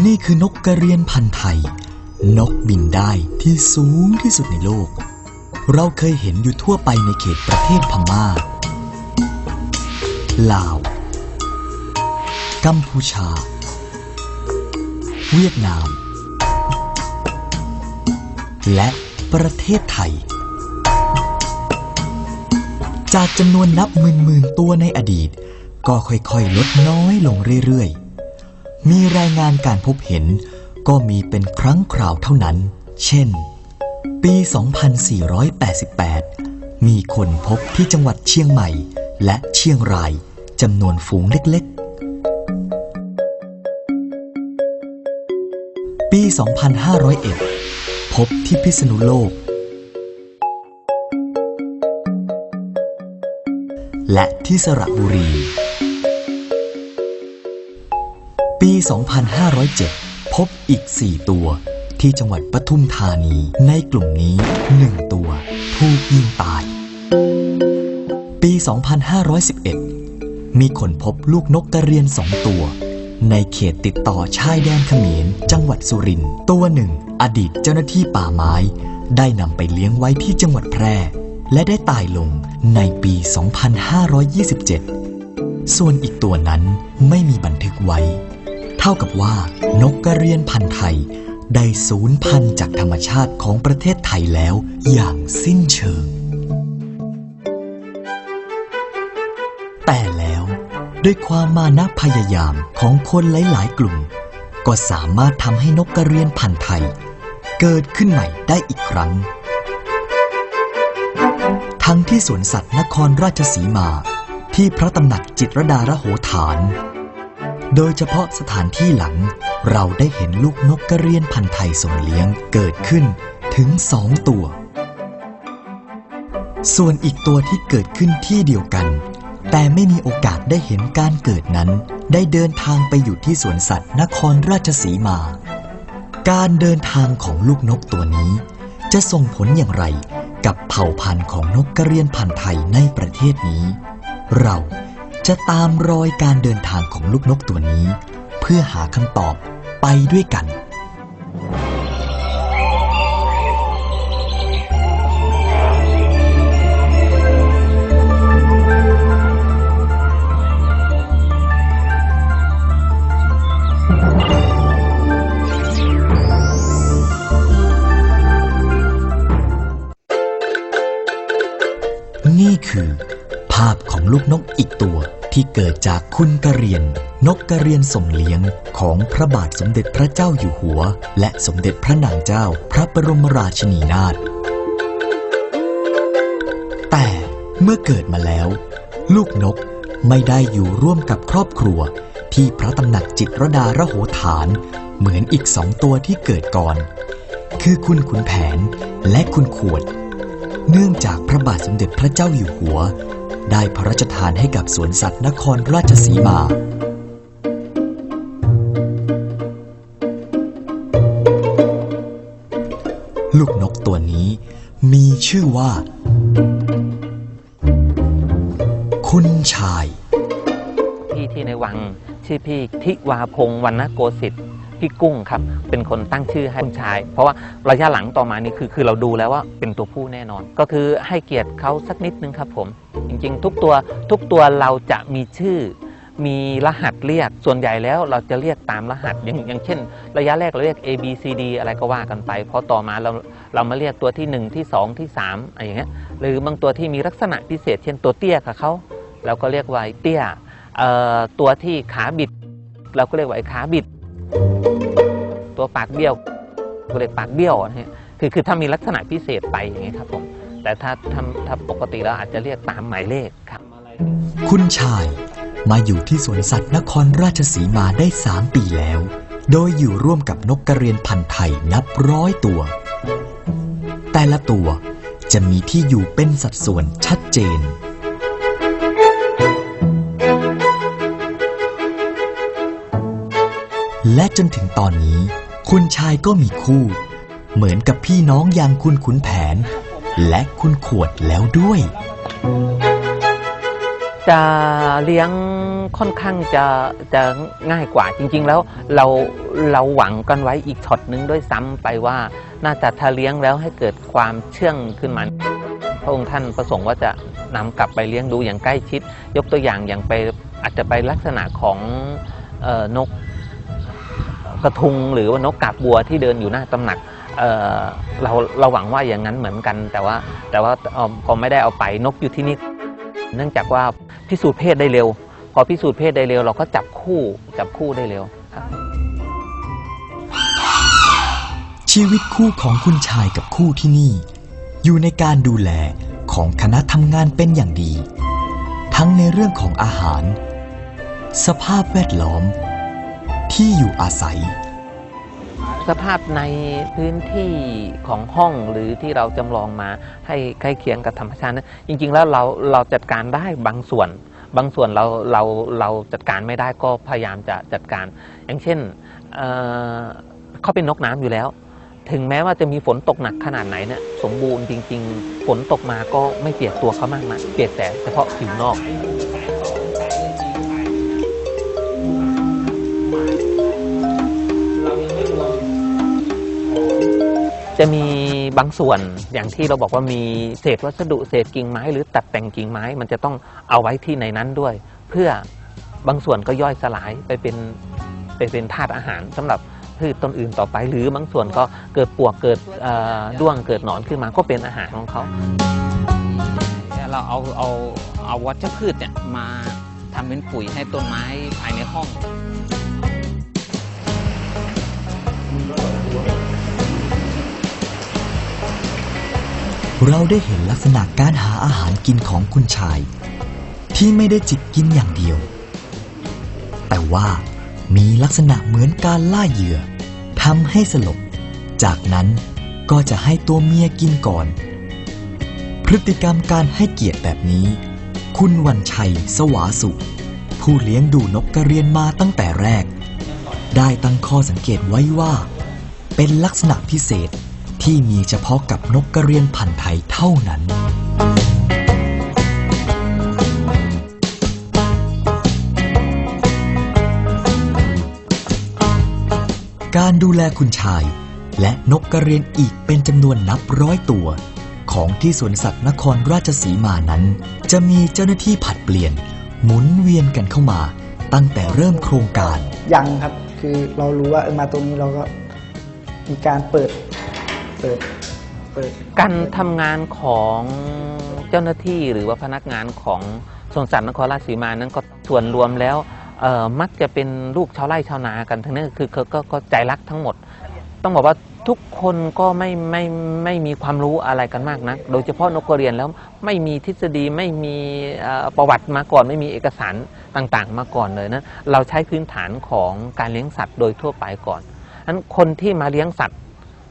นี่คือนกกระเรียนพันธุ์ไทย นกบินได้ที่สูงที่สุดในโลก เราเคยเห็นอยู่ทั่วไปในเขตประเทศพม่า ลาว กัมพูชา เวียดนาม และประเทศไทย จากจำนวนนับหมื่นๆตัวในอดีต ก็ค่อยๆ ลดน้อยลงเรื่อยๆ มีรายงานการพบเห็น ก็มีเป็นครั้งคราวเท่านั้น เช่น ปี 2488 มีคนพบที่จังหวัดเชียงใหม่ และเชียงรายจำนวนฝูงเล็กๆ ปี 2501 พบที่พิษณุโลก และที่สระบุรี ปี 2507 พบอีก 4 ตัว ที่จังหวัดปทุมธานี ในกลุ่มนี้ 1 ตัว ถูกยิงตาย ปี 2511 มีคนพบลูกนกกระเรียนสองตัว ในเขตติดต่อชายแดนเขมร จังหวัดสุรินทร์ ตัวหนึ่ง อดีตเจ้าหน้าที่ป่าไม้ ได้นำไปเลี้ยงไว้ที่จังหวัดแพร่ และได้ตายลงในปี 2527 ส่วนอีกตัวนั้นไม่มีบันทึกไว้ เท่ากับว่านกกระเรียนพันธุ์ไทย ได้สูญพันธุ์จากธรรมชาติของประเทศไทยแล้วอย่างสิ้นเชิง แต่แล้วด้วยความมานะพยายามของคนหลาย ๆ กลุ่ม ก็สามารถทำให้นกกระเรียนพันธุ์ไทย เกิดขึ้นใหม่ได้อีกครั้ง ทั้งที่สวนสัตว์นครราชสีมาที่พระตำหนักจิตรดารโหฐาน โดยเฉพาะสถานที่หลัง เราได้เห็นลูกนกกระเรียนพันธุ์ไทยส่งเลี้ยงเกิดขึ้นถึงสองตัว ส่วนอีกตัวที่เกิดขึ้นที่เดียวกัน แต่ไม่มีโอกาสได้เห็นการเกิดนั้น ได้เดินทางไปอยู่ที่สวนสัตว์นครราชสีมา การเดินทางของลูกนกตัวนี้ จะส่งผลอย่างไรกับเผ่าพันธุ์ของนกกระเรียนพันธุ์ไทยในประเทศนี้ เรา จะตามรอยการเดินทางของลูกนกตัวนี้ เพื่อหาคำตอบไปด้วยกัน นี่คือ ภาพของลูกนกอีกตัว ที่เกิดจากคุณกระเรียน นกกระเรียนส่งเลี้ยงของพระบาทสมเด็จพระเจ้าอยู่หัว และสมเด็จพระนางเจ้าพระบรมราชินีนาถแต่เมื่อเกิดมาแล้ว ลูกนกไม่ได้อยู่ร่วมกับครอบครัว ที่พระตำหนักจิตรดาระโหฐาน เหมือนอีกสองตัวที่เกิดก่อน คือคุณขุนแผนและคุณขวด เนื่องจากพระบาทสมเด็จพระเจ้าอยู่หัว ได้พระราชทานให้กับสวนสัตว์นครราชสีมา ลูกนกตัวนี้มีชื่อว่า คุณชาย พี่ที่ในวังชื่อพี่ทิวาพงศ์วรรณโกสิทธิ์ พี่กุ้งครับเป็นคนตั้งชื่อให้คุณชาย เพราะว่าระยะหลังต่อมานี่คือคือเราดูแล้วว่าเป็นตัวผู้แน่นอน ก็คือให้เกียรติเขาสักนิดนึงครับผมจริงๆ ทุกตัวทุกตัวเราจะมีชื่อมีรหัสเรียกส่วนใหญ่แล้วเราจะเรียกตามรหัสอย่างอย่างเช่น ระยะแรกเราเรียก A B C D อะไรก็ว่ากันไปพอต่อมาเราเรามาเรียกตัวที่ 1 ที่ 2 ที่3อะไรอย่างเงี้ยหรือบางตัวที่มีลักษณะพิเศษ เช่นตัวเตี้ยกับเขาเราก็เรียกว่าไอ้เตี้ยตัวที่ขาบิด เราก็เรียกว่าไอ้ขาบิด ตัวปากเบี้ยวก็เรียกปากเบี้ยวนะฮะคือคือถ้ามีลักษณะพิเศษไปอย่างเงี้ครับผมแต่ถ้าทำถ้าปกติเราอาจจะเรียกตามหมายเลขครับ คุณชายมาอยู่ที่สวนสัตว์นครราชสีมาได้ 3 ปีแล้ว โดยอยู่ร่วมกับนกกระเรียนพันธุ์ไทยนับร้อยตัว แต่ละตัวจะมีที่อยู่เป็นสัดส่วนชัดเจน และจนถึงตอนนี้ คุณชายก็มีคู่ เหมือนกับพี่น้องอย่างคุณขุนแผน และคุณขวดแล้วด้วย จะเลี้ยงค่อนข้างจะจะง่ายกว่าจริง ๆ แล้วเราเราหวังกันไว้อีกช็อตหนึ่งด้วยซ้ำไปว่า น่าจะถ้าเลี้ยงแล้วให้เกิดความเชื่องขึ้นมาพระองค์ท่านประสงค์ว่าจะนำกลับไปเลี้ยงดูอย่างใกล้ชิด ยกตัวอย่างอย่างไปอาจจะไปลักษณะของออนก กระทุงหรือว่านกกาบบัวที่เดินอยู่หน้าตำหนักเเราเราหวังว่าอย่างนั้นเหมือนกัน แต่ว่าแต่ว่าเอ่อพอไม่ได้เอาไปนกอยู่ที่นี่เนื่องจากว่าพิสูจน์เพศได้เร็ว พอพิสูจน์เพศได้เร็ว เราก็จับคู่จับคู่ได้เร็วครับชีวิตคู่ของคุณชายกับคู่ที่นี่ อยู่ในการดูแลของคณะทำงานเป็นอย่างดี ทั้งในเรื่องของอาหาร สภาพแวดล้อม ที่อยู่อาศัย สภาพในพื้นที่ของห้องหรือที่เราจำลองมาให้ใกล้เคียงกับธรรมชาตินะจริง ๆ แล้วเราเราจัดการได้บางส่วน บางส่วนเราเราเราจัดการไม่ได้ก็พยายามจะจัดการ อย่างเช่นเเขาเป็นนกน้ำอยู่แล้ว ถึงแม้ว่าจะมีฝนตกหนักขนาดไหนเนี่ยสมบูรณ์จริง ๆ ฝนตกมาก็ไม่เปียกตัวเขามากนะเปียกแต่เฉพาะผิวนอก บางส่วนอย่างที่เราบอกว่ามีเศษวัสดุเศษกิ่งไม้ หรือตัดแต่งกิ่งไม้มันจะต้องเอาไว้ที่ในนั้นด้วย เพื่อบางส่วนก็ย่อยสลายไปเป็นไปเป็นธาตุอาหารสำหรับพืชต้นอื่นต่อไป หรือบางส่วนก็เกิดปวกเกิดอ่อด้วงเกิดหนอนขึ้นมาก็เป็นอาหารของเขาเราเอาเอาเอาวัชพืชเนี่ยมาทำเป็นปุ๋ยให้ต้นไม้ภายในห้อง เราได้เห็นลักษณะการหาอาหารกินของคุณชาย ที่ไม่ได้จิกกินอย่างเดียว แต่ว่ามีลักษณะเหมือนการล่าเหยื่อทำให้สลบ จากนั้นก็จะให้ตัวเมียกินก่อน พฤติกรรมการให้เกียรติแบบนี้ คุณวันชัยสวาสุ ผู้เลี้ยงดูนกกระเรียนมาตั้งแต่แรก ได้ตั้งข้อสังเกตไว้ว่า เป็นลักษณะพิเศษ ที่มีเฉพาะกับนกกระเรียนพันธุ์ไทยเท่านั้น การดูแลคุณชาย และนกกระเรียนอีกเป็นจำนวนนับร้อยตัว ของที่สวนสัตว์นครราชสีมานั้น จะมีเจ้าหน้าที่ผัดเปลี่ยน หมุนเวียนกันเข้ามา ตั้งแต่เริ่มโครงการ ยังครับ คือเรารู้ว่าเออมาตรงนี้เราก็มีการเปิด เปิดเปิดการทำงานของเจ้าหน้าที่หรือว่าพนักงานของสวนสัตว์นครราชสีมานั้นก็ส่วนรวมแล้วเอ่อมักจะเป็นลูกชาวไร่ชาวนากันทั้งนั้นคือเขาก็ก็ใจรักทั้งหมด ต้องบอกว่าทุกคนก็ไม่ไม่ไม่มีความรู้อะไรกันมากนะโดยเฉพาะนกกระเรียนแล้วไม่มีทฤษฎีไม่มีเอ่อประวัติมาก่อน ไม่มีเอกสารต่างๆ มาก่อนเลยนะเราใช้พื้นฐานของการเลี้ยงสัตว์โดยทั่วไปก่อน นั้นคนที่มาเลี้ยงสัตว์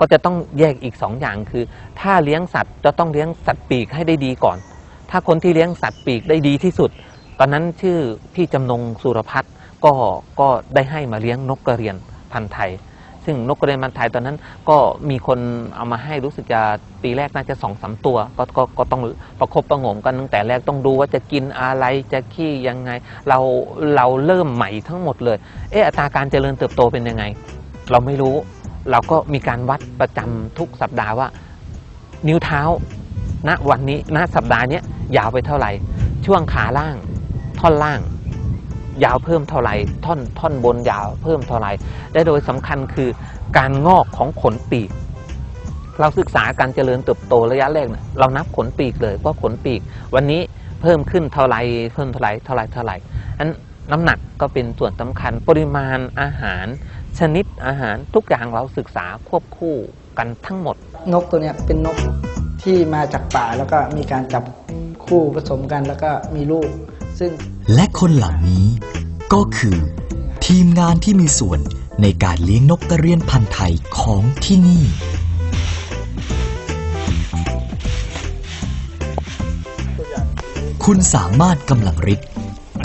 ก็จะต้องแยกอีกสองอย่างคือ ถ้าเลี้ยงสัตว์จะต้องเลี้ยงสัตว์ปีกให้ได้ดีก่อน ถ้าคนที่เลี้ยงสัตว์ปีกได้ดีที่สุด ตอนนั้นชื่อพี่จำนงสุรพัฒน์ก็ก็ได้ให้มาเลี้ยงนกกระเรียนพันธุ์ไทย ซึ่งนกกระเรียนพันธุ์ไทยตอนนั้นก็มีคนเอามาให้รู้สึกจะปีแรกน่าจะสองสามตัวก็ก็ก็ต้องประคบประงมกันตั้งแต่แรกต้องดูว่าจะกินอะไรจะขี้ยังไง เราเราเริ่มใหม่ทั้งหมดเลย เอออัตราการเจริญเติบโตเป็นยังไง เราไม่รู้ เราก็มีการวัดประจำทุกสัปดาห์ว่า นิ้วเท้า ณวันนี้ณสัปดาห์เนี้ยยาวไปเท่าไหร่ ช่วงขาล่าง ท่อนล่าง ยาวเพิ่มเท่าไหร่ท่อนท่อนบนยาวเพิ่มเท่าไหร่และโดยสำคัญคือการงอกของขนปีก เราศึกษาการเจริญเติบโตระยะแรกเนี่ยเรานับขนปีกเลยว่าขนปีก วันนี้เพิ่มขึ้นเท่าไหร่เพิ่มเท่าไหร่เท่าไหร่เท่าไหร่อัน น้ำหนักก็เป็นส่วนสำคัญ ปริมาณอาหาร ชนิดอาหารทุกอย่างเราศึกษาควบคู่กันทั้งหมด นกตัวเนี้ยเป็นนกที่มาจากป่าแล้วก็มีการจับคู่ผสมกันแล้วก็มีลูก ซึ่งและคนเหล่านี้ ก็คือ ทีมงานที่มีส่วนในการเลี้ยงนกกระเรียนพันธุ์ไทยของที่นี่ คุณสามารถกำลังฤทธิ์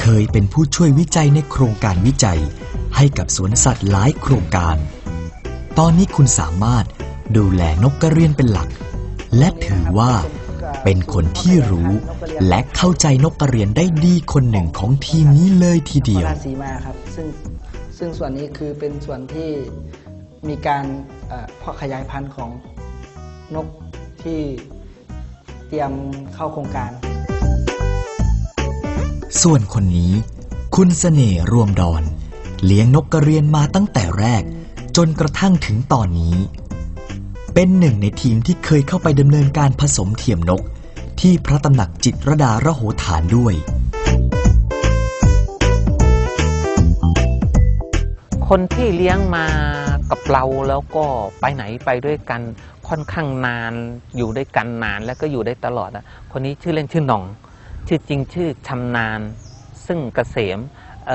เคยเป็นผู้ช่วยวิจัยในโครงการวิจัย ให้กับสวนสัตว์หลายโครงการ ตอนนี้คุณสามารถดูแลนกกระเรียนเป็นหลัก และถือว่า เป็นคนที่รู้และเข้าใจนกกระเรียนได้ดีคนหนึ่งของทีมนี้เลยทีเดียว ราศีมาครับซึ่งซึ่งส่วนนี้คือเป็นส่วนที่มีการเอ่อเพาะขยายพันธุ์ของนกที่เตรียมเข้าโครงการ ส่วนคนนี้ คุณเสน่ห์รวมดอน เลี้ยงนกกระเรียนมาตั้งแต่แรก จนกระทั่งถึงตอนนี้ เป็นหนึ่งในทีมที่เคยเข้าไปดำเนินการผสมเทียมนก ที่พระตำหนักจิตรดาระโหฐานด้วย คนที่เลี้ยงมากับเราแล้วก็ไปไหนไปด้วยกันค่อนข้างนานอยู่ด้วยกันนานแล้วก็อยู่ได้ตลอดอะคนนี้ชื่อเล่นชื่อหน่อง ชื่อจริงชื่อชำนาญ ซึ่งเกษมเ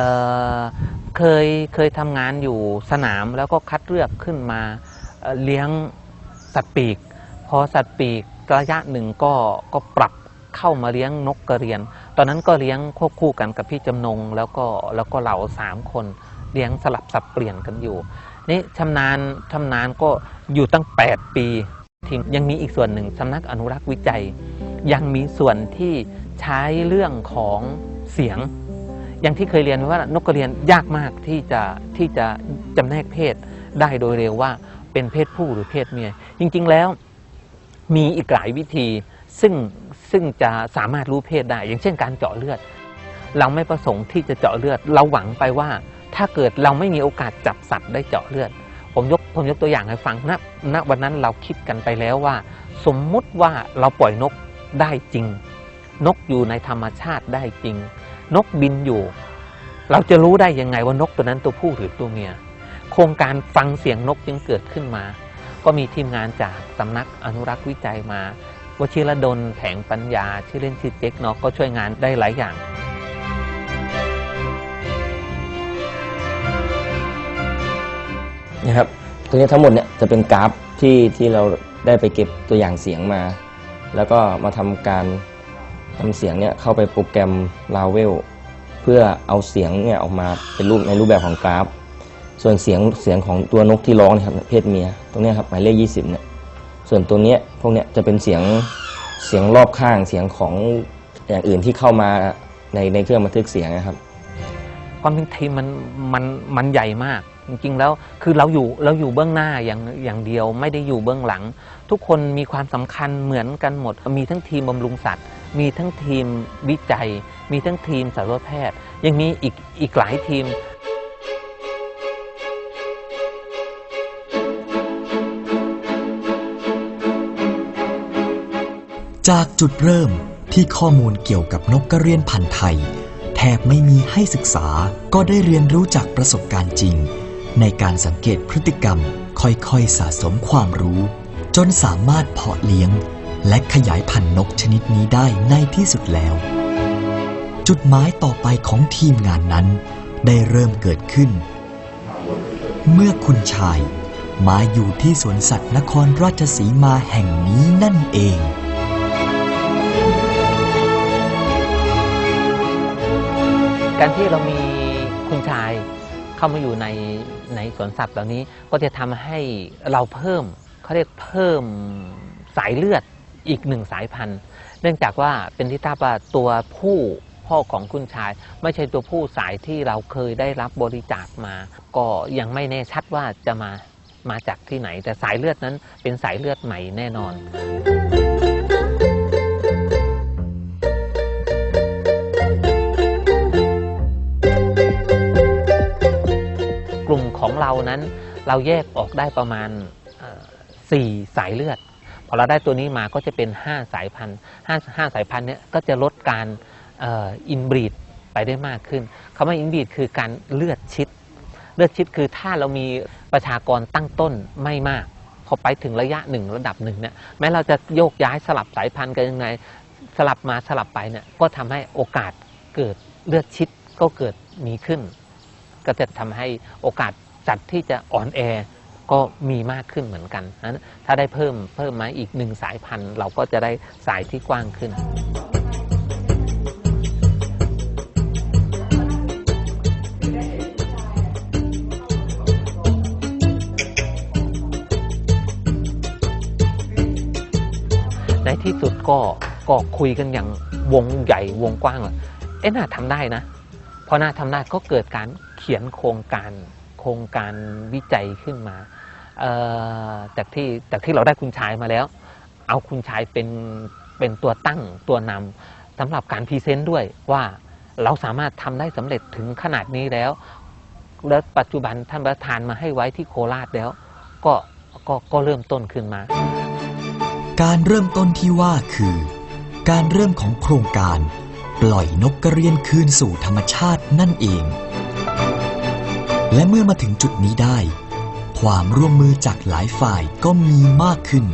เคยเคยทำงานอยู่สนามแล้วก็คัดเลือกขึ้นมาเเลี้ยงสัตว์ปีก พอสัตว์ปีกระยะหนึ่งก็ก็ปรับเข้ามาเลี้ยงนกกระเรียน ตอนนั้นก็เลี้ยงควบคู่กันกับพี่จำนงแล้วก็แล้วก็เราสามคนเลี้ยงสลับสับเปลี่ยนกันอยู่ นี่ชำนาญชำนาญก็อยู่ตั้ง 8 ปีทีมยังมีอีกส่วนหนึ่งสำนักอนุรักษ์วิจัย ยังมีส่วนที่ใช้เรื่องของเสียง อย่างที่เคยเรียนว่านกกระเรียนยากมากที่จะที่จะจำแนกเพศได้โดยเร็วว่าเป็นเพศผู้หรือเพศเมีย จริง ๆ แล้วมีอีกหลายวิธีซึ่งซึ่งจะสามารถรู้เพศได้ อย่างเช่นการเจาะเลือด เราไม่ประสงค์ที่จะเจาะเลือด เราหวังไปว่าถ้าเกิดเราไม่มีโอกาสจับสัตว์ได้เจาะเลือด ผมยกผมยกตัวอย่างให้ฟังณณวันนั้นเราคิดกันไปแล้วว่า สมมุติว่าเราปล่อยนก ได้จริง นกอยู่ในธรรมชาติได้จริง นกบินอยู่ เราจะรู้ได้ยังไงว่านกตัวนั้นตัวผู้หรือตัวเมีย โครงการฟังเสียงนกจึงเกิดขึ้นมา ก็มีทีมงานจากสำนักอนุรักษ์วิจัยมาวชิรดลแผงปัญญาชื่อเล่นชื่อเจ๊กเนาะก็ช่วยงานได้หลายอย่างนะครับตัวนี้ทั้งหมดเนี่ยจะเป็นกราฟที่ที่เราได้ไปเก็บตัวอย่างเสียงมา แล้วก็มาทำการทำเสียงเนี่ยเข้าไปโปรแกรม l a v e l เพื่อเอาเสียงเนี่ยออกมาเป็นรูปในรูปแบบของกราฟ ส่วนเสียงเสียงของตัวนกที่ร้องนะครับเพศเมีย ตรงนี้ครับหมายเลข 20เนี่ยส่วนตัวเนี้ยพวกเนี้ยจะเป็นเสียงเสียงรอบข้างเสียงของอย่างอื่นที่เข้ามาในในเครื่องบันทึกเสียงนะครับ ความเป็นทีมมันมันมันใหญ่มาก จริงๆแล้วคือเราอยู่เราอยู่เบื้องหน้าอย่างอย่างเดียว ไม่ได้อยู่เบื้องหลัง ทุกคนมีความสำคัญเหมือนกันหมด มีทั้งทีมบำรุงสัตว์ มีทั้งทีมวิจัย มีทั้งทีมสัตวแพทย์ ยังมีอีกอีกหลายทีมจากจุดเริ่มที่ข้อมูลเกี่ยวกับนกกระเรียนพันธุ์ไทย แทบไม่มีให้ศึกษาก็ได้เรียนรู้จากประสบการณ์จริง ในการสังเกตพฤติกรรมค่อยๆสะสมความรู้ จนสามารถเพาะเลี้ยง และขยายพันธุ์นกชนิดนี้ได้ในที่สุดแล้ว จุดหมายต่อไปของทีมงานนั้น ได้เริ่มเกิดขึ้น เมื่อคุณชาย มาอยู่ที่สวนสัตว์นครราชสีมาแห่งนี้นั่นเองการที่เรามีคุณชาย เข้ามาอยู่ในในสวนสัตว์เหล่านี้ก็จะทำให้เราเพิ่มเขาเรียกเพิ่มสายเลือดอีกหนึ่งสายพันธุ์ เนื่องจากว่าเป็นที่ทราบว่าตัวผู้พ่อของคุณชาย ไม่ใช่ตัวผู้สายที่เราเคยได้รับบริจาคมา ก็ยังไม่แน่ชัดว่าจะมามาจากที่ไหน แต่สายเลือดนั้นเป็นสายเลือดใหม่แน่นอน เรานั้น เราแยกออกได้ประมาณเอ่อสี่สายเลือด พอเราได้ตัวนี้มาก็จะเป็น 5 สายพันธุ์ห้าสายพันธุ์เนี้ยก็จะลดการอินบรีดไปได้มากขึ้นคำว่าอินบรีดคือการเลือดชิด เลือดชิดคือถ้าเรามีประชากรตั้งต้นไม่มากพอไปถึงระยะหนึ่งระดับหนึ่งเนี่ยแม้เราจะโยกย้ายสลับสายพันธุ์กันยังไงสลับมาสลับไปเนี่ยก็ทำให้โอกาสเกิดเลือดชิดก็เกิดมีขึ้น ก็จะทำให้โอกาส สัตว์ที่จะอ่อนแอก็มีมากขึ้นเหมือนกันนั้นถ้าได้เพิ่มเพิ่มมาอีกหนึ่งสายพันธุ์ เราก็จะได้สายที่กว้างขึ้น ในที่สุดก็ก็คุยกันอย่างวงใหญ่วงกว้างเลยเอ๊ะน่าทำได้นะพอน่าทำได้ก็เกิดการเขียนโครงการ โครงการวิจัยขึ้นมาจากที่จากที่เราได้คุณชายมาแล้ว เอาคุณชายเป็นเป็นตัวตั้งตัวนำสำหรับการพรีเซนต์ด้วยว่าเราสามารถทำได้สำเร็จถึงขนาดนี้แล้ว แล้วปัจจุบันท่านประธานมาให้ไว้ที่โคราชแล้ว ก็ก็ก็เริ่มต้นขึ้นมา การเริ่มต้นที่ว่าคือ การเริ่มของโครงการ ปล่อยนกกระเรียนคืนสู่ธรรมชาตินั่นเอง และเมื่อมาถึงจุดนี้ได้ ความร่วมมือจากหลายฝ่ายก็มีมากขึ้น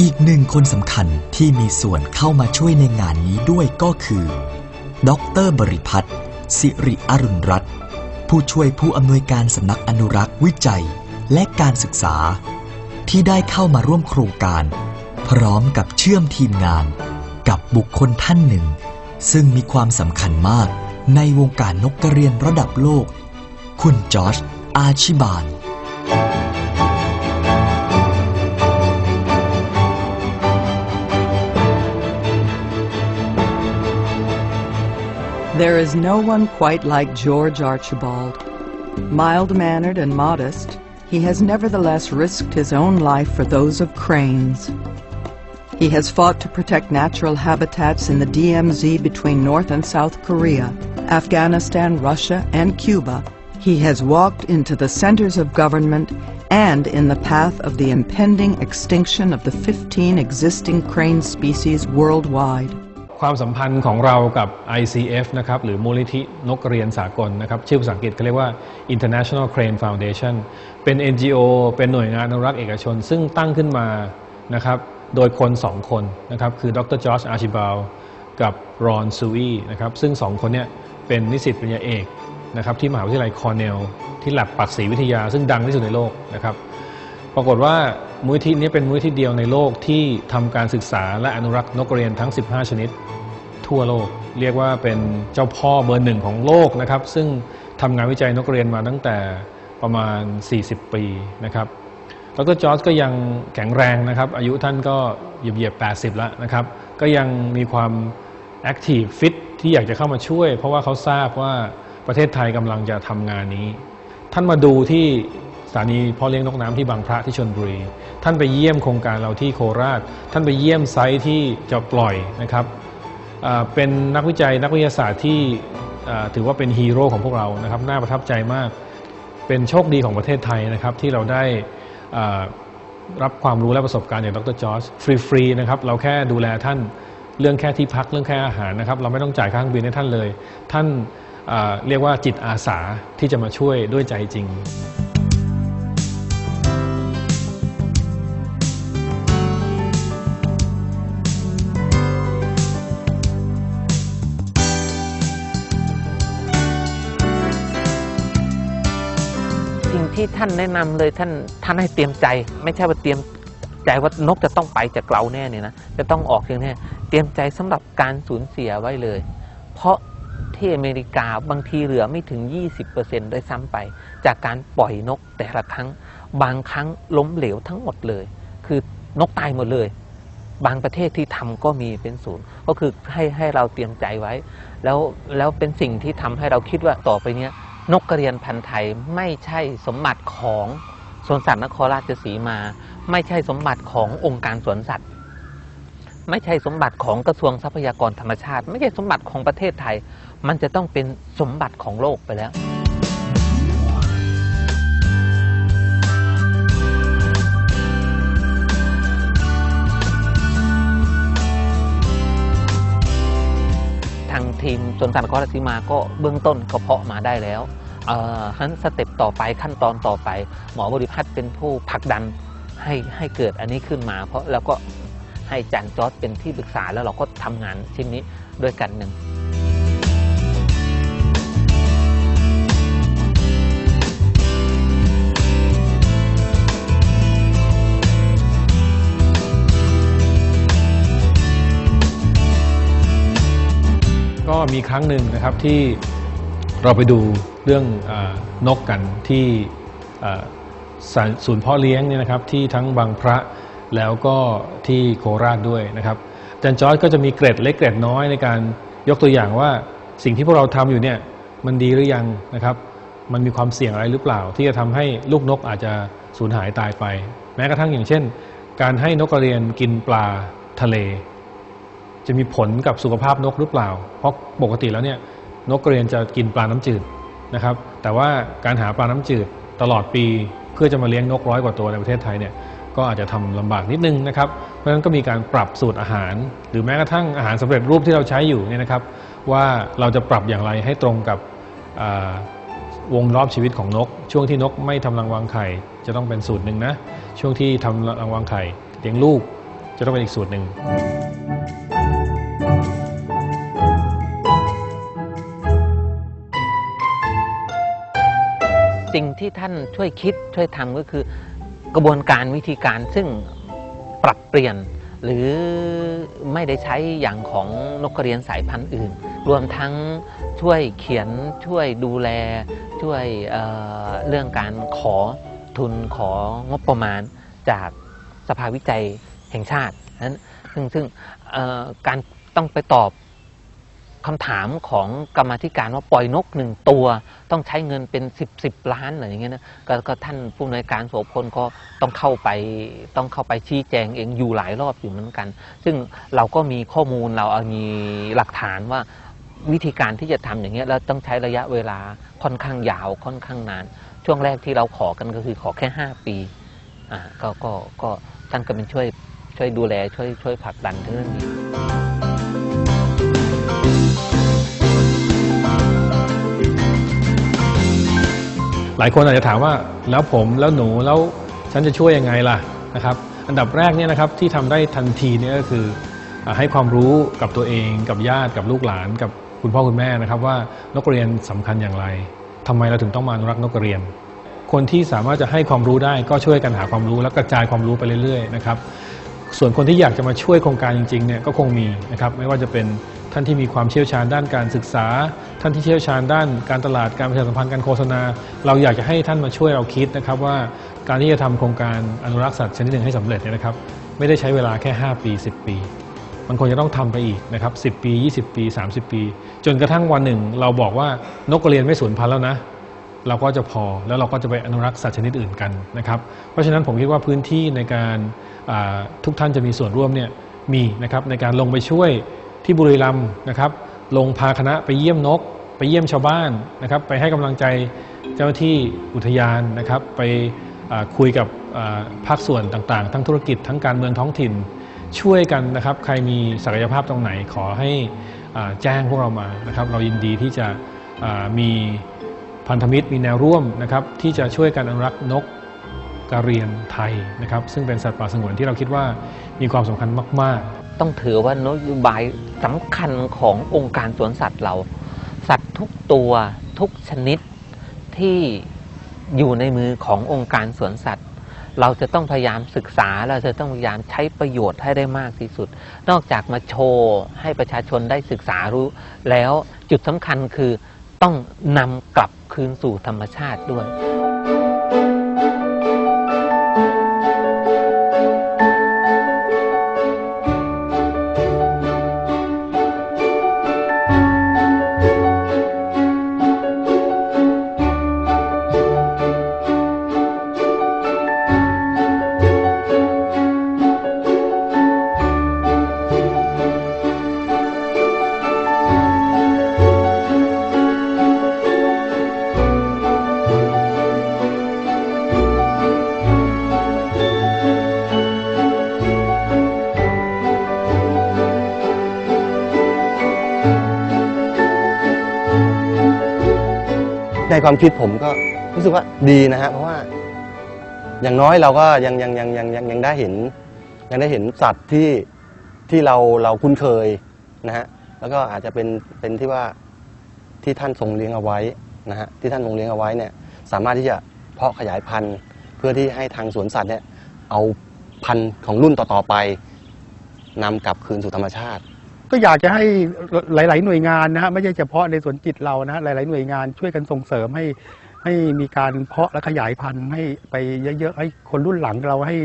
อีกหนึ่งคนสำคัญที่มีส่วนเข้ามาช่วยในงานนี้ด้วยก็คือ ดรบริพัตรสิริอรุณรัตน์ผู้ช่วยผู้อำนวยการสำนักอนุรักษ์วิจัยและการศึกษา ที่ได้เข้ามาร่วมโครงการ พร้อมกับเชื่อมทีมงาน กับบุคคลท่านหนึ่ง ซึ่งมีความสำคัญมากในวงการนกกระเรียนระดับโลก คุณจอร์จอาชิบาน There is no one quite like George Archibald. Mild mannered and modest, he has nevertheless risked his own life for those of cranes. He has fought to protect natural habitats in the DMZ between North and South Korea, Afghanistan, Russia, and Cuba. He has walked into the centers of government and in the path of the impending extinction of the 15 existing crane species worldwide. ความสัมพันธ์ของเรากับ ICF นะครับ หรือมูลนิธินกกระเรียนสากลนะครับ ชื่อภาษาอังกฤษเขาเรียกว่า International Crane Foundation เป็น NGO เป็นหน่วยงานอนุรักษ์เอกชน ซึ่งตั้งขึ้นมานะครับ โดยคนสองคนนะครับ คือดรจอร์จอาร์ชิบาลกับรอนซูอีนะครับ ซึ่งสองคนเนี้เป็นนิสิตปริญญาเอก นะครับที่มหาวิทยาลัยคอร์เนลที่แลบปักศรีวิทยา ซึ่งดังที่สุดในโลกนะครับ ปรากฏว่ามูลนิธินี้เป็นมูลนิธิเดียวในโลกที่ทำการศึกษาและอนุรักษ์นกกระเรียนทั้ง 15 ชนิด ทั่วโลก เรียกว่าเป็นเจ้าพ่อเบอร์หนึ่งของโลกนะครับ ซึ่งทำงานวิจัยนกกระเรียนมาตั้งแต่ประมาณ 40 ปีนะครับดรจอร์จก็ยังแข็งแรงนะครับ อายุท่านก็เหยียบๆ80 แล้วนะครับ ก็ยังมีความแอคทีฟฟิตที่อยากจะเข้ามาช่วย เพราะว่าเขาทราบว่า ประเทศไทยกำลังจะทำงานนี้ ท่านมาดูที่สถานีพ่อเลี้ยงนกน้ำที่บางพระที่ชนบุรี ท่านไปเยี่ยมโครงการเราที่โคราช ท่านไปเยี่ยมไซต์ที่จะปล่อยนะครับเป็นนักวิจัยนักวิทยาศาสตร์ที่ถือว่าเป็นฮีโร่ของพวกเรานะครับน่าประทับใจมาก เป็นโชคดีของประเทศไทยนะครับที่เราได้รับความรู้และประสบการณ์จากดรจอร์จฟรีๆนะครับเราแค่ดูแลท่านเรื่องแค่ที่พักเรื่องแค่อาหารนะครับ เราไม่ต้องจ่ายค่าเครื่องบินให้ท่านเลย ท่าน เรียกว่าจิตอาสาที่จะมาช่วยด้วยใจจริงสิ่งที่ท่านแนะนำเลยท่านท่านให้เตรียมใจ ไม่ใช่ว่าเตรียมใจว่านกจะต้องไปจากเราแน่เนี่ยนะจะต้องออกอย่างแน่เตรียมใจสำหรับการสูญเสียไว้เลย เพราะ ที่อเมริกาบางทีเหลือไม่ถึง 20%ด้วยซ้ำไป จากการปล่อยนกแต่ละครั้ง บางครั้งล้มเหลวทั้งหมดเลย คือนกตายหมดเลย บางประเทศที่ทำก็มีเป็นศูนย์ก็คือให้ให้เราเตรียมใจไว้ แล้วแล้วเป็นสิ่งที่ทำให้เราคิดว่าต่อไปเนี้ยนกกระเรียนพันธุ์ไทยไม่ใช่สมบัติของสวนสัตว์นครราชสีมา ไม่ใช่สมบัติขององค์การสวนสัตว์ ไม่ใช่สมบัติของกระทรวงทรัพยากรธรรมชาติ ไม่ใช่สมบัติของประเทศไทย มันจะต้องเป็นสมบัติของโลกไปแล้วทางทีมสวนสัตว์นครราชสีมาก็เบื้องต้นก็เพาะมาได้แล้วเอ่อฉะนั้นสเต็ปต่อไปขั้นตอนต่อไป หมอบริพัตรเป็นผู้ผลักดันให้ให้เกิดอันนี้ขึ้นมา เพราะแล้วก็ให้จันจอร์ดเป็นที่ปรึกษาแล้วเราก็ทำงานชิ้นนี้ด้วยกันหนึ่ง ก็มีครั้งหนึ่งนะครับที่เราไปดูเรื่องอนกกันที่อ่าสถานศูนย์พ่อเลี้ยงเนี่ยนะครับที่ทั้งบางพระแล้วก็ที่โคราชด้วยนะครับอาจารย์จอร์จก็จะมีเกร็ดเล็กเกร็ดน้อยในการยกตัวอย่างว่าสิ่งที่พวกเราทำอยู่เนี่ยมันดีหรือยังนะครับ มันมีความเสี่ยงอะไรหรือเปล่า ที่จะทำให้ลูกนกอาจจะสูญหายตายไป แม้กระทั่งอย่างเช่น การให้นกกระเรียนกินปลาทะเล จะมีผลกับสุขภาพนกหรือเปล่า เพราะปกติแล้วเนี่ยนกกระเรียนจะกินปลาน้ำจืดนะครับ แต่ว่าการหาปลาน้ำจืดตลอดปีเพื่อจะมาเลี้ยงนกร้อยกว่าตัวในประเทศไทยเนี่ยก็อาจจะทำลำบากนิดนึงนะครับ เพราะฉะนั้นก็มีการปรับสูตรอาหาร หรือแม้กระทั่งอาหารสำเร็จรูปที่เราใช้อยู่เนี่ยนะครับ ว่าเราจะปรับอย่างไรให้ตรงกับวงรอบชีวิตของนก ช่วงที่นกไม่ทำรังวางไข่ จะต้องเป็นสูตรหนึ่งนะช่วงที่ทำรังวางไข่เลี้ยงลูกจะต้องเป็นอีกสูตรหนึ่ง สิ่งที่ท่านช่วยคิดช่วยทำก็คือกระบวนการวิธีการซึ่งปรับเปลี่ยนหรือไม่ได้ใช้อย่างของนกกระเรียนสายพันธุ์อื่น รวมทั้งช่วยเขียนช่วยดูแล ช่วยเเรื่องการขอทุนของบประมาณจากสภาวิจัยแห่งชาตินั้นซึ่งซึ่งการต้องไปตอบ คำถามของกรรมธิการว่าปล่อยนกหนึ่งตัวต้องใช้เงินเป็น 10บสล้านอะไรอย่างเงี้ยนะกก็ท่านผู้อำนวยการโสพลก็ต้องเข้าไปต้องเข้าไปชี้แจงเองอยู่หลายรอบอยู่เหมือนกัน ซึ่งเราก็มีข้อมูลเราเอามีหลักฐานว่าวิธีการที่จะทำอย่างเงี้ยเราต้องใช้ระยะเวลาค่อนข้างยาวค่อนข้างนาน ช่วงแรกที่เราขอกันก็คือขอแค่ 5 ปีอ่าก็ก็ก็ท่านก็เป็นช่วยช่วยดูแลช่วยช่วยผลักดันเรื่องนี้ หลายคนอาจจะถามว่าแล้วผมแล้วหนูแล้วฉันจะช่วยยังไงล่ะนะครับ อันดับแรกเนี่ยนะครับที่ทำได้ทันทีเนี่ยก็คือให้ความรู้กับตัวเอง กับญาติกับลูกหลาน กับคุณพ่อคุณแม่นะครับว่านกกระเรียนสำคัญอย่างไรทำไมเราถึงต้องมาอนุรักษ์นกกระเรียน คนที่สามารถจะให้ความรู้ได้ก็ช่วยกันหาความรู้แล้วกระจายความรู้ไปเรื่อยๆนะครับส่วนคนที่อยากจะมาช่วยโครงการจริงๆเนี่ยก็คงมีนะครับไม่ว่าจะเป็น ท่านที่มีความเชี่ยวชาญด้านการศึกษา ท่านที่เชี่ยวชาญด้านการตลาดการประชาสัมพันธ์การโฆษณา เราอยากจะให้ท่านมาช่วยเราคิดนะครับว่าการที่จะทำโครงการอนุรักษ์สัตว์ชนิดหนึ่งให้สำเร็จเนี่ยนะครับ ไม่ได้ใช้เวลาแค่ 5 ปี 10 ปีมันควรจะต้องทำไปอีกนะครับ10 ปี 20 ปี 30 ปี จนกระทั่งวันหนึ่ง เราบอกว่านกกระเรียนไม่สูญพันธุ์แล้วนะเราก็จะพอแล้วเราก็จะไปอนุรักษ์สัตว์ชนิดอื่นกันนะครับ เพราะฉะนั้นผมคิดว่าพื้นที่ในการทุกท่านจะมีส่วนร่วมเนี่ยมีนะครับในการลงไปช่วย ที่บุรีรัมย์นะครับ ลงพาคณะไปเยี่ยมนก ไปเยี่ยมชาวบ้านนะครับ ไปให้กำลังใจเจ้าหน้าที่อุทยานนะครับ ไปคุยกับภาคส่วนต่างๆ ทั้งธุรกิจทั้งการเมืองท้องถิ่นช่วยกันนะครับ ใครมีศักยภาพตรงไหนขอให้แจ้งพวกเรามานะครับ เรายินดีที่จะมีพันธมิตรมีแนวร่วมนะครับ ที่จะช่วยกันอนุรักษ์นกกระเรียนไทยนะครับ ซึ่งเป็นสัตว์ป่าสงวนที่เราคิดว่ามีความสำคัญมาก ๆ ต้องถือว่านโยบายสำคัญขององค์การสวนสัตว์เรา สัตว์ทุกตัวทุกชนิดที่อยู่ในมือขององค์การสวนสัตว์ เราจะต้องพยายามศึกษา เราจะต้องพยายามใช้ประโยชน์ให้ได้มากที่สุด นอกจากมาโชว์ให้ประชาชนได้ศึกษารู้ แล้วจุดสำคัญคือต้องนำกลับคืนสู่ธรรมชาติด้วย ในความคิดผมก็รู้สึกว่าดีนะฮะเพราะว่า อย่างน้อยเราก็ยังยังยังยังยังยังได้เห็น ยังได้เห็นสัตว์ที่ที่เราเราคุ้นเคยนะฮะแล้วก็อาจจะเป็นเป็นที่ว่าที่ท่านทรงเลี้ยงเอาไว้นะฮะที่ท่านทรงเลี้ยงเอาไว้เนี่ย สามารถที่จะเพาะขยายพันธุ์เพื่อที่ให้ทางสวนสัตว์เนี่ยเอาพันธุ์ของรุ่นต่อๆไปนำกลับคืนสู่ธรรมชาติ ก็อยากจะให้หลาย ๆ หน่วยงานนะฮะไม่ใช่เฉพาะในสวนจิตเรานะฮะหลาย ๆ หน่วยงานช่วยกันส่งเสริมให้ให้มีการเพาะและขยายพันธุ์ให้ไปเยอะๆให้คนรุ่นหลังเราให้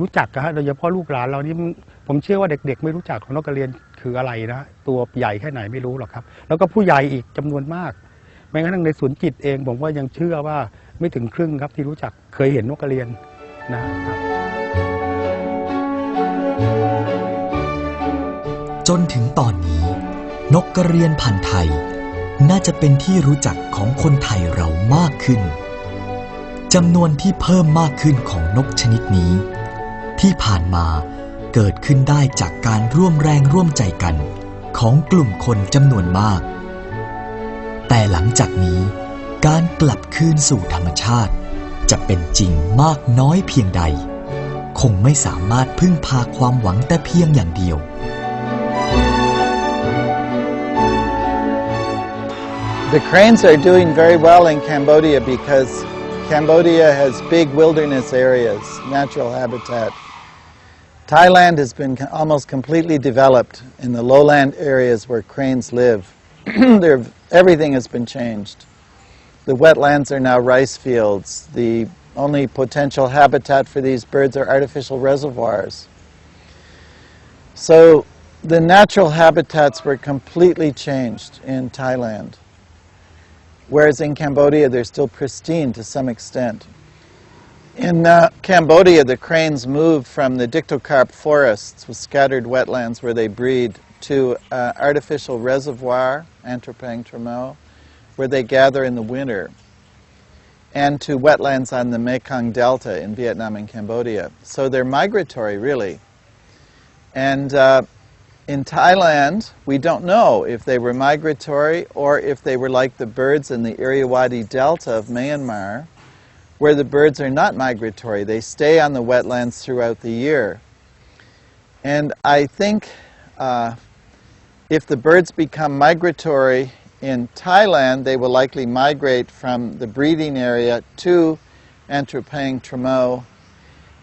รู้จักนะฮะโดยเฉพาะลูกหลานเรานี่ผมเชื่อว่าเด็ก ๆ ไม่รู้จักของนกกระเรียนคืออะไรนะ ตัวใหญ่แค่ไหนไม่รู้หรอกครับ แล้วก็ผู้ใหญ่อีกจำนวนมากแม้กระทั่งในศูนย์จิตเอง ผมว่ายังเชื่อว่าไม่ถึงครึ่งครับที่รู้จักเคยเห็นนกกระเรียนนะครับ จนถึงตอนนี้ นกกระเรียนพันธุ์ไทย น่าจะเป็นที่รู้จักของคนไทยเรามากขึ้นจำนวนที่เพิ่มมากขึ้นของนกชนิดนี้ ที่ผ่านมาเกิดขึ้นได้จากการร่วมแรงร่วมใจกันของกลุ่มคนจำนวนมาก แต่หลังจากนี้ การกลับคืนสู่ธรรมชาติ จะเป็นจริงมากน้อยเพียงใด คงไม่สามารถพึ่งพาความหวังแต่เพียงอย่างเดียว The cranes are doing very well in Cambodia because Cambodia has big wilderness areas, natural habitat. Thailand has been almost completely developed in the lowland areas where cranes live. Everything has been changed. The wetlands are now rice fields. The only potential habitat for these birds are artificial reservoirs. So the natural habitats were completely changed in Thailand whereas in Cambodia they're still pristine to some extent. In uh, Cambodia, the cranes moved from the dictocarp forests with scattered wetlands where they breed to uh, artificial reservoir, Antropang Tramo, where they gather in the winter, and to wetlands on the Mekong Delta in Vietnam and Cambodia. So they're migratory, really. And uh, in Thailand, we don't know if they were migratory or if they were like the birds in the Irrawaddy Delta of Myanmar, where the birds are not migratory. They stay on the wetlands throughout the year. And I think uh, if the birds become migratory in Thailand, they will likely migrate from the breeding area to Antropang Tramo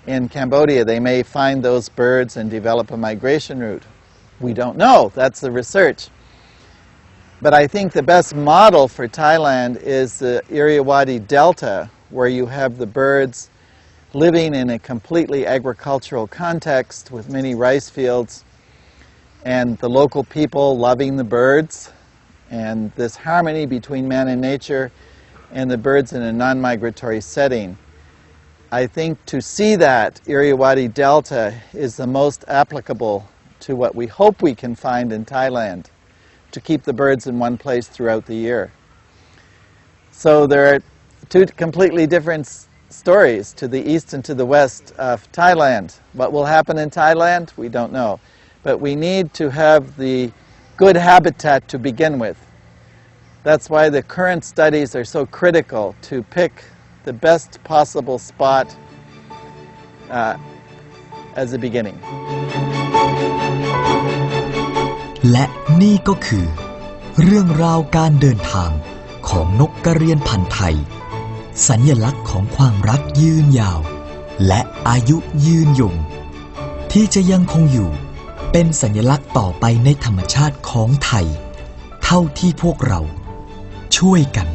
in Cambodia. They may find those birds and develop a migration route. We don't know. That's the research. But I think the best model for Thailand is the Irrawaddy Delta, where you have the birds living in a completely agricultural context with many rice fields and the local people loving the birds and this harmony between man and nature and the birds in a non-migratory setting. I think to see that Irrawaddy Delta is the most applicable to what we hope we can find in Thailand to keep the birds in one place throughout the year. So there are two completely different stories to the east and to the west of Thailand. What will happen in Thailand, we don't know. But we need to have the good habitat to begin with. That's why the current studies are so critical to pick the best possible spot uh, as a beginning. และนี่ก็คือ เรื่องราวการเดินทางของนกกระเรียนพันธุ์ไทย สัญญลักษณ์ของความรักยืนยาว และอายุยืนยง ที่จะยังคงอยู่เป็นสัญลักษณ์ต่อไปในธรรมชาติของไทย เท่าที่พวกเราช่วยกัน